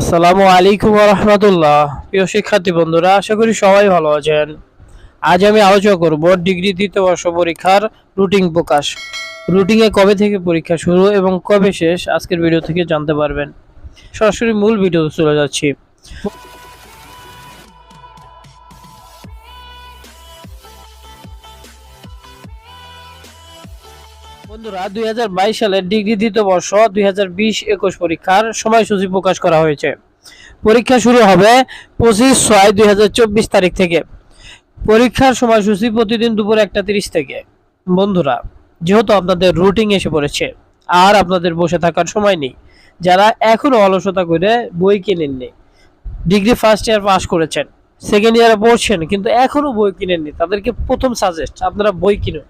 আসসালামু আলাইকুম রহমতুল্লাহ। প্রিয় শিক্ষার্থী বন্ধুরা, আশা করি সবাই ভালো আছেন। আজ আমি আলোচনা করব ডিগ্রি দ্বিতীয় বর্ষ পরীক্ষার রুটিন প্রকাশ। রুটিনে কবে থেকে পরীক্ষা শুরু এবং কবে শেষ, আজকের ভিডিও থেকে জানতে পারবেন। সরাসরি মূল ভিডিও চলে যাচ্ছি। বন্ধুরা, দুই সালের ডিগ্রি দ্বিতীয় বর্ষ, দুই হাজার পরীক্ষার সময়সূচি প্রকাশ করা হয়েছে। পরীক্ষা শুরু হবে পঁচিশ ছয় দুই তারিখ থেকে। পরীক্ষার সময়সূচি প্রতিদিন দুপুর একটা তিরিশ থেকে। বন্ধুরা, যেহেতু আপনাদের রুটিন এসে পড়েছে, আর আপনাদের বসে থাকার সময় নেই, যারা এখনও অলসতা করে বই কিনেননি, ডিগ্রি ফার্স্ট ইয়ার পাস করেছেন সেকেন্ড ইয়ারে পড়ছেন, কিন্তু এখনও বই কিনেননি, তাদেরকে প্রথম সাজেস্ট আপনারা বই কিনুন।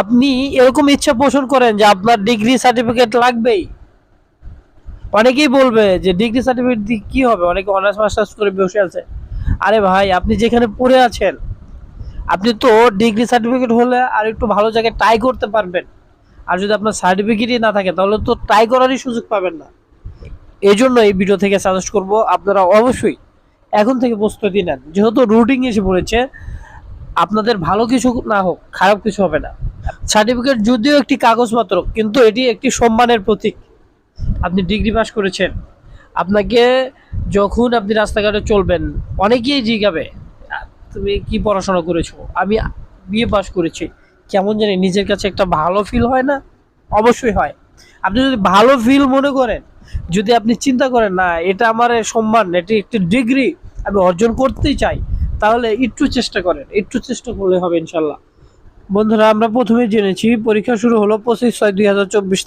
আপনি এরকম ইচ্ছা পোষণ করেন যে আপনার ডিগ্রি সার্টিফিকেট লাগবেই। অনেকেই বলবে যে ডিগ্রি সার্টিফিকেট দিয়ে কী হবে? অনেকে অনার্স, মাস্টার্স করে বসে আছে। আরে ভাই, আপনি যেখানে পড়ে আছেন, আপনি তো ডিগ্রি সার্টিফিকেট হলে আর একটু ভালো জায়গায় ট্রাই করতে পারবেন। আর যদি আপনার সার্টিফিকেটই না থাকে, তাহলে তো ট্রাই করারই সুযোগ পাবেন না। এই জন্য এই ভিডিও থেকে সাজেস্ট করব, আপনারা অবশ্যই এখন থেকে প্রস্তুতি নেন। যেহেতু রুটিন এসে পড়েছে, আপনাদের ভালো কিছু না হোক, খারাপ কিছু হবে না। সার্টিফিকেট যদিও একটি কাগজপত্র, কিন্তু এটি একটি সম্মানের প্রতীক। আপনি ডিগ্রি পাস করেছেন। আপনাকে যখন আপনি রাস্তাঘাটে চলবেন, অনেকেই জিগাবে তুমি কি পড়াশোনা করেছ? আমি বিএ পাস করেছি। কেমন জানি নিজের কাছে একটা ভালো ফিল হয় না? অবশ্যই হয়। আপনি যদি ভালো ফিল মনে করেন, যদি আপনি চিন্তা করেন, না, এটা আমার সম্মান, এটি একটি ডিগ্রি, আমি অর্জন করতেই চাই, তাহলে একটু চেষ্টা করেন। একটু চেষ্টা করলে হবে ইনশাল্লাহ। বন্ধুরা, আমরা প্রথমে জেনেছি, পরীক্ষা শুরু হলো পঁচিশ ছয় দুই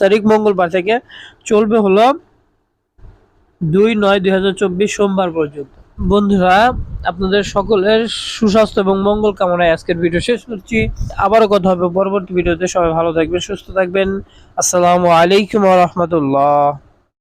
তারিখ, মঙ্গলবার থেকে। চলবে হলো দুই নয় দুই সোমবার পর্যন্ত। বন্ধুরা, আপনাদের সকলের সুস্বাস্থ্য এবং মঙ্গল কামনায় আজকের ভিডিও শেষ করছি। আবারও কথা হবে পরবর্তী ভিডিওতে। সবাই ভালো থাকবেন, সুস্থ থাকবেন। আসসালামু আলাইকুম রহমতুল্লাহ।